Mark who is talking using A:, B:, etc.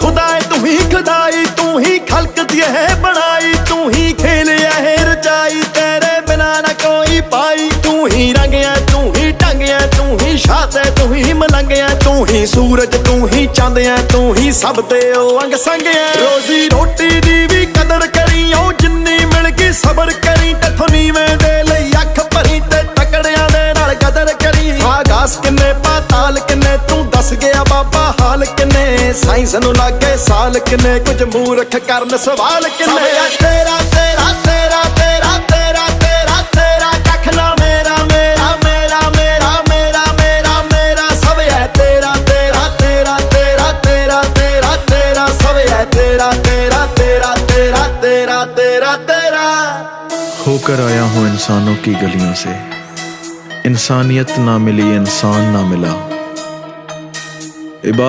A: ਖੁਦਾ ਤੂੰ ਹੀ ਖੁਦਾਈ ਤੂੰ ਹੀ ਖਲਕ ਦੀ ਹੈ ਬਣਾਈ ਤੂੰ ਹੀ ਖੇਲਿਆ ਹੈ ਰਚਾਈ ਤੇਰੇ ਬਿਨਾ ਨਾ ਕੋਈ ਪਾਈ ਤੂੰ ਹੀ ਰੰਗਿਆ ਤੂੰ ਹੀ ਟੰਗਿਆ ਤੂੰ ਹੀ ਸ਼ਾਤੇ ਤੂੰ ਹੀ ਮਲੰਗਿਆ ਤੂੰ ਹੀ ਸੂਰਜ ਤੂੰ ਹੀ ਚੰਦਿਆ ਤੂੰ ਹੀ ਸਭ ਤੇ ਉਹ ਅੰਗ ਸੰਗਿਆ ਰੋਜ਼ੀ ਰੋਟੀ ਦੀ ਵੀ ਕਦਰ ਕਰੀ ਉਹ ਜਿੰਨੀ ਮਿਲ ਗਈ ਸਬਰ ਕਰੀ ਤੇਥੋਂ ਨੀਵੇਂ ਦੇ ਬਾਬਾ ਹਾਲ ਕਿੰਨੇ ਸਾਇੰਸ ਨੂੰ ਲੱਗੇ ਸਾਲ ਕਿੰਨੇ ਕੁਝ ਮੂਰਖ ਕਰਨ ਸਵਾਲ ਕਿੰਨੇ ਤੇਰਾ ਤੇਰਾ ਤੇਰਾ ਤੇਰਾ ਤੇਰਾ ਤੇਰਾ ਤੇਰਾ ਕੱਖ ਨਾ ਮੇਰਾ ਮੇਰਾ ਮੇਰਾ ਮੇਰਾ ਮੇਰਾ ਮੇਰਾ ਮੇਰਾ ਸਭ ਹੈ ਤੇਰਾ ਤੇਰਾ ਤੇਰਾ ਤੇਰਾ ਤੇਰਾ ਤੇਰਾ ਤੇਰਾ ਸਭ ਹੈ ਤੇਰਾ ਤੇਰਾ ਤੇਰਾ ਤੇਰਾ ਤੇਰਾ ਤੇਰਾ ਤੇਰਾ
B: होकर आया हूँ इंसानों की गलियों से इंसानियत ना मिली इंसान ना मिला इबादत